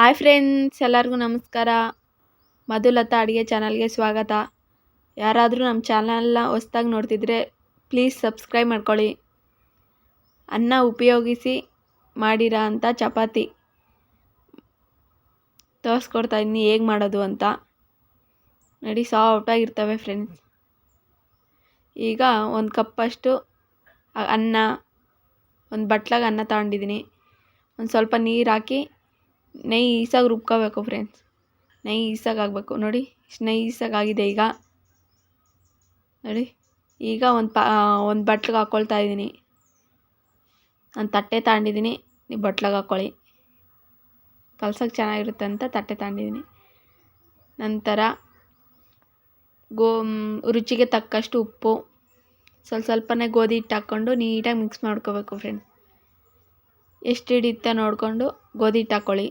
Hi friends ಎಲ್ಲರಿಗೂ ನಮಸ್ಕಾರ. ಮಧುಲತಾ ಅಡುಗೆ ಚಾನಲ್ಗೆ ಸ್ವಾಗತ. ಯಾರಾದರೂ ನಮ್ಮ ಚಾನಲ್ನ ಹೊಸ್ದಾಗಿ ನೋಡ್ತಿದ್ರೆ ಪ್ಲೀಸ್ ಸಬ್ಸ್ಕ್ರೈಬ್ ಮಾಡ್ಕೊಳ್ಳಿ. ಅನ್ನ ಉಪಯೋಗಿಸಿ ಮಾಡಿರೋ ಅಂಥ ಚಪಾತಿ. ತೋರಿಸ್ಕೊಡ್ತಾ ಇದ್ದೀನಿ ಹೇಗೆ ಮಾಡೋದು ಅಂತ. ನೋಡಿ ಸಾಫ್ಟಾಗಿರ್ತವೆ ಫ್ರೆಂಡ್ಸ್ ಈಗ ಒಂದು ಕಪ್ಪಷ್ಟು ಅನ್ನ ಒಂದು ಬಟ್ಲಾಗ ಅನ್ನ ತಗೊಂಡಿದ್ದೀನಿ ಒಂದು ಸ್ವಲ್ಪ ನೀರು ಹಾಕಿ ನೈಸಾಗಿ ರುಬ್ಕೋಬೇಕು ಫ್ರೆಂಡ್ಸ್ ನೈಸಾಗಿ ಆಗಬೇಕು. ನೋಡಿ, ಇಷ್ಟು ನೈಸಾಗಿ ಆಗಿದೆ ಈಗ. ನೋಡಿ, ಈಗ ಒಂದು ಪಾ, ಒಂದು ಬಟ್ಲಿಗೆ ಹಾಕ್ಕೊಳ್ತಾ ಇದ್ದೀನಿ. ನಾನು ತಟ್ಟೆ ತಗೊಂಡಿದ್ದೀನಿ ನೀವು ಬಟ್ಲಿಗೆ ಹಾಕ್ಕೊಳ್ಳಿ ಕಲ್ಸೋಕ್ಕೆ ಚೆನ್ನಾಗಿರುತ್ತೆ ಅಂತ ತಟ್ಟೆ ತಗೊಂಡಿದ್ದೀನಿ ನಂತರ ಗೋ ರುಚಿಗೆ ತಕ್ಕಷ್ಟು ಉಪ್ಪು. ಸ್ವಲ್ಪ ಸ್ವಲ್ಪನೇ ಗೋಧಿ ಹಿಟ್ಟು ಹಾಕ್ಕೊಂಡು ನೀಟಾಗಿ ಮಿಕ್ಸ್ ಮಾಡ್ಕೋಬೇಕು ಫ್ರೆಂಡ್ಸ್ ಎಷ್ಟು ಹಿಡಿಯುತ್ತೆ ನೋಡಿಕೊಂಡು ಗೋಧಿ ಹಿಟ್ಟು ಹಾಕ್ಕೊಳ್ಳಿ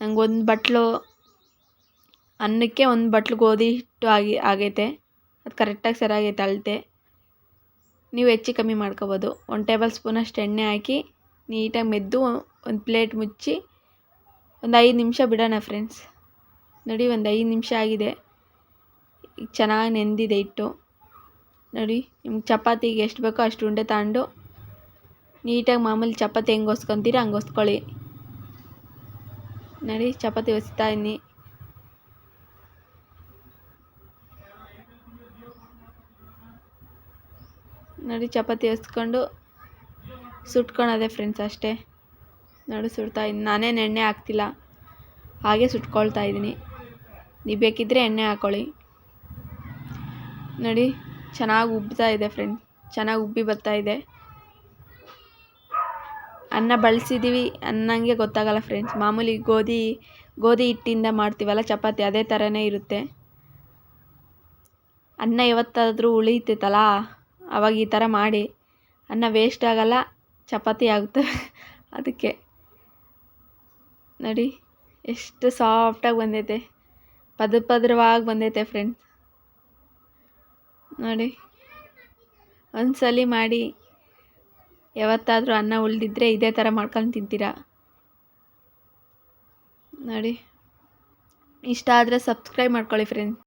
ನಂಗೆ ಒಂದು ಬಟ್ಲು, ಅನ್ನಕ್ಕೆ ಒಂದು ಬಟ್ಲು ಗೋಧಿ ಹಿಟ್ಟು ಆಗಿ, ಆಗೈತೆ. ಅದು ಕರೆಕ್ಟಾಗಿ ಸರಿಯಾಗೈತೆ ಅಳತೆ ನೀವು ಹೆಚ್ಚು ಕಮ್ಮಿ ಮಾಡ್ಕೊಬೋದು. ಒಂದು ಟೇಬಲ್ ಸ್ಪೂನಷ್ಟು ಎಣ್ಣೆ ಹಾಕಿ ನೀಟಾಗಿ ಮೆದ್ದು ಒಂದು ಪ್ಲೇಟ್ ಮುಚ್ಚಿ ಒಂದು ಐದು ನಿಮಿಷ ಬಿಡೋಣ ಫ್ರೆಂಡ್ಸ್. ನೋಡಿ ಒಂದು ಐದು ನಿಮಿಷ ಆಗಿದೆ. ಈಗ ಚೆನ್ನಾಗಿ ನೆಂದಿದೆ ಹಿಟ್ಟು. ನೋಡಿ ನಿಮ್ಗೆ ಚಪಾತಿಗೆ ಎಷ್ಟು ಬೇಕೋ ಅಷ್ಟು ಉಂಡೆ ತಗೊಂಡು ನೀಟಾಗಿ ಮಾಮೂಲಿ ಚಪಾತಿ ಹೆಂಗೆ ಹೊಸ್ಕೊತೀರಿ ಹಂಗೆ ಹೊಸ್ಕೊಳ್ಳಿ ನೋಡಿ, ಚಪಾತಿ ಹೊಸ್ತಾ ಇದ್ದೀನಿ ನೋಡಿ, ಚಪಾತಿ ಹೊಸ್ಕೊಂಡು ಸುಟ್ಕೊಳೋದೆ ಫ್ರೆಂಡ್ಸ್ ಅಷ್ಟೇ. ನೋಡಿ, ಸುಡ್ತಾ ಇದ್ದೀನಿ ನಾನೇನು ಎಣ್ಣೆ ಹಾಕ್ತಿಲ್ಲ. ಹಾಗೆ ಸುಟ್ಕೊಳ್ತಾ ಇದ್ದೀನಿ. ನೀವು ಬೇಕಿದ್ದರೆ ಎಣ್ಣೆ ಹಾಕ್ಕೊಳ್ಳಿ ನೋಡಿ, ಚೆನ್ನಾಗಿ ಉಬ್ತಾ ಇದೆ ಫ್ರೆಂಡ್ಸ್ ಚೆನ್ನಾಗಿ ಉಬ್ಬಿ ಬರ್ತಾ ಇದೆ. ಅನ್ನ ಬಳಸಿದ್ದೀವಿ ಅನ್ನಂಗೆ ಗೊತ್ತಾಗಲ್ಲ ಫ್ರೆಂಡ್ಸ್ ಮಾಮೂಲಿ ಗೋಧಿ ಗೋಧಿ ಹಿಟ್ಟಿಂದ ಮಾಡ್ತೀವಲ್ಲ, ಚಪಾತಿ ಅದೇ ಥರನೇ ಇರುತ್ತೆ. ಅನ್ನ ಯಾವತ್ತಾದರೂ ಉಳಿತೈತಲ್ಲ, ಅವಾಗ ಈ ಥರ ಮಾಡಿ. ಅನ್ನ ವೇಸ್ಟ್ ಆಗಲ್ಲ, ಚಪಾತಿ ಆಗುತ್ತೆ. ಅದಕ್ಕೆ. ನೋಡಿ, ಎಷ್ಟು ಸಾಫ್ಟಾಗಿ ಬಂದೈತೆ. ಪದ ಪದ್ರವಾಗಿ ಬಂದೈತೆ ಫ್ರೆಂಡ್ಸ್ ನೋಡಿ, ಒಂದ್ಸಲಿ ಮಾಡಿ. ಯಾವತ್ತಾದರೂ ಅನ್ನ ಉಳಿದಿದ್ರೆ ಇದೇ ಥರ ಮಾಡ್ಕೊಂಡು ತಿಂತೀರಾ? ನೋಡಿ. ಇಷ್ಟ ಆದರೆ ಸಬ್ಸ್ಕ್ರೈಬ್ ಮಾಡ್ಕೊಳ್ಳಿ ಫ್ರೆಂಡ್ಸ್